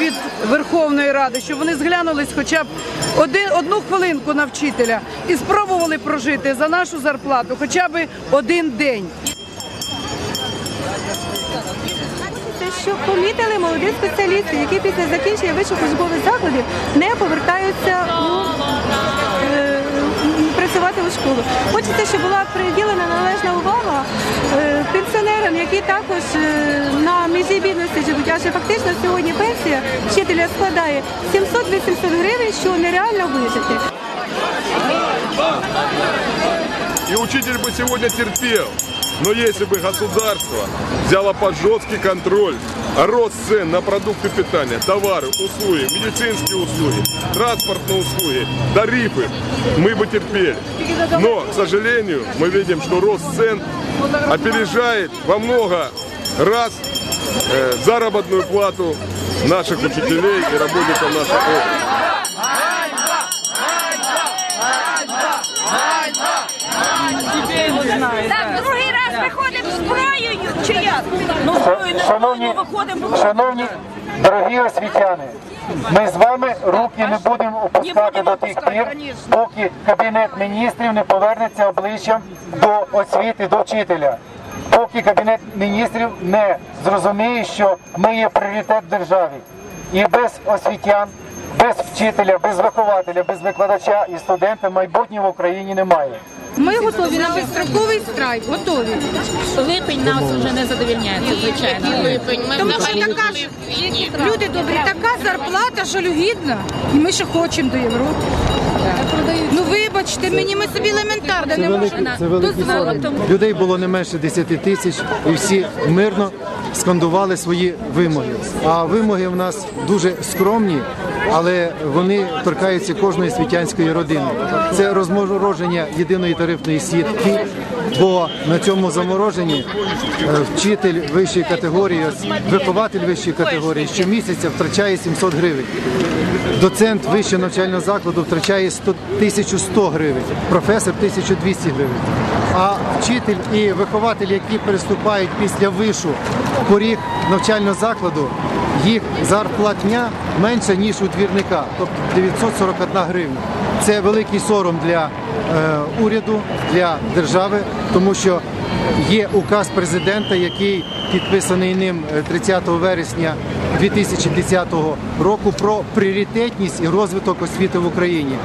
від Верховної Ради, щоб вони зглянулись хоча б один, одну хвилинку на вчителя і спробували прожити за нашу зарплату хоча б один день. Що помітили молоді спеціалісти, які після закінчення вищих учбових закладів не повертаються у, е, працювати у школу. Хочеться, щоб була приділена належна увага пенсіонерам, які також е, на межі бідності живуть. Адже фактично сьогодні пенсія вчителя складає 700-800 гривень, що нереально вижити. И учитель бы сегодня терпел. Но если бы государство взяло под жесткий контроль рост цен на продукты питания, товары, услуги, медицинские услуги, транспортные услуги, тарифы, мы бы терпели. Но, к сожалению, мы видим, что рост цен опережает во много раз э, заработную плату наших учителей и работников нашей области. Так, другий виходимо зброєю, чи як? Ну, Шановні, шановні дорогі освітяни, ми з вами руки не будемо опускати до тих пір, поки кабінет міністрів не повернеться обличчям до освіти, до вчителя. Поки кабінет міністрів не зрозуміє, що ми є пріоритет державі. І без освітян, без вчителя, без вихователя, без викладача і студента майбутнього в Україні немає. Ми готові на безстроковий страйк, готові. Липень нас вже не задовільняє, це звичайно. Липень. Ми Тому що така ж люди добрі, така зарплата жалюгідна, і ми ще хочемо до Європи. Ну вибачте, мені ми собі елементарно не можемо дозволити. Людей було не менше 10 тисяч, і всі мирно скандували свої вимоги. А вимоги в нас дуже скромні, але вони торкаються кожної світянської родини. Це розмороження єдиної тарифної сітки, бо на цьому замороженні е, вчитель вищої категорії, вихователь вищої категорії щомісяця втрачає 700 гривень. Доцент вищого навчального закладу втрачає 100, 1100 гривень, професор 1200 гривень. А вчитель і вихователь, які переступають після вишу поріг навчального закладу, їх зарплатня менша, ніж у двірника, тобто 941 гривня. Це великий сором для Е, уряду, для держави, тому що є указ президента, який підписаний ним е, 30 вересня 2010 року про пріоритетність і розвиток освіти в Україні.